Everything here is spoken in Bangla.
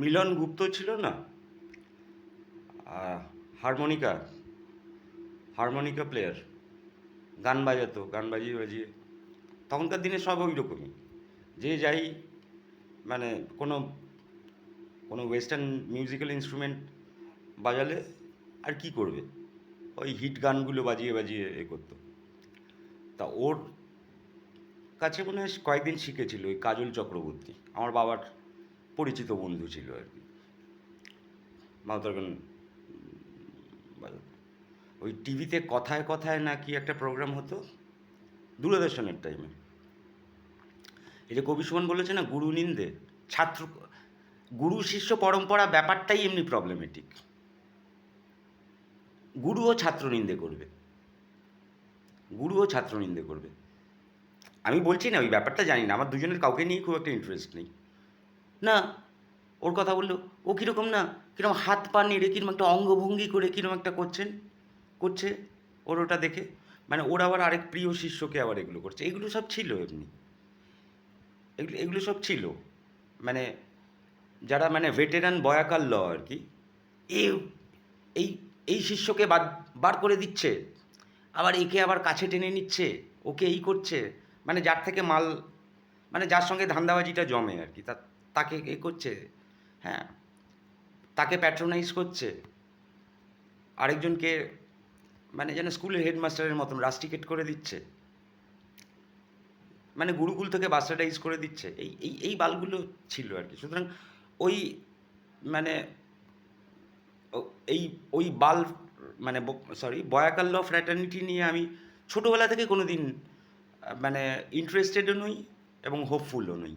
মিলন গুপ্ত ছিল না? হারমোনিকা হারমোনিকা প্লেয়ার গান বাজাতো, গান বাজিয়ে বাজিয়ে। তখনকার দিনে সব ওই রকমই যে যাই মানে কোনো কোনো ওয়েস্টার্ন মিউজিক্যাল ইনস্ট্রুমেন্ট বাজালে আর কি করবে? ওই হিট গানগুলো বাজিয়ে বাজিয়ে এ করতো। তা ওর কাছে মনে হয় কয়েকদিন শিখেছিল, ওই কাজল চক্রবর্তী, আমার বাবার পরিচিত বন্ধু ছিল আর কি। মাউতার গান ওই টিভিতে কথায় কথায় নাকি একটা প্রোগ্রাম হতো, দূরদর্শনের টাইমে এই যে কবি সুমন বলেছে না, গুরু নিন্দে, ছাত্র, গুরু শিষ্য পরম্পরা ব্যাপারটাই এমনি প্রবলেমেটিক গুরুও ছাত্র নিন্দে করবে। গুরুও ছাত্র নিন্দে করবে। আমি বলছি না, ওই ব্যাপারটা জানি না, আমার দুজনের কাউকে নিয়ে খুব একটা ইন্টারেস্ট নেই। না। ওর কথা বলল, ও কীরকম না? কীরকম হাত পা নেড়ে, কীরকম একটা অঙ্গভঙ্গি করে, কীরকম একটা করছেন? করছে? ওর ওটা দেখে মানে ওর আবার আরেক প্রিয় শিষ্যকে আবার এগুলো করছে। এগুলো সব ছিল এমনি। এগুলো এগুলো সব ছিল। মানে যারা মানে ভেটেরান বয়াকার ল আর কি এই এই শিষ্যকে বাদ, বার করে দিচ্ছে। আবার একে আবার কাছে টেনে নিচ্ছে। ওকে এই করছে। মানে যার থেকে মাল মানে যার সঙ্গে ধান্দাবাজিটা জমে আর কি। তা তাকে এ করছে হ্যাঁ তাকে প্যাট্রোনাইজ করছে, আরেকজনকে মানে যেন স্কুলের হেডমাস্টারের মতন রাস্টিকেট করে দিচ্ছে মানে গুরুকুল থেকে বাস্টার্ডাইজ করে দিচ্ছে, এই এই এই বালগুলো ছিল আর কি। সুতরাং ওই মানে এই, ওই বাল মানে সরি বয়াকাল ল ফ্র্যাটার্নিটি নিয়ে আমি ছোটোবেলা থেকে কোনো দিন মানে ইন্টারেস্টেডও নই এবং হোপফুলও নই।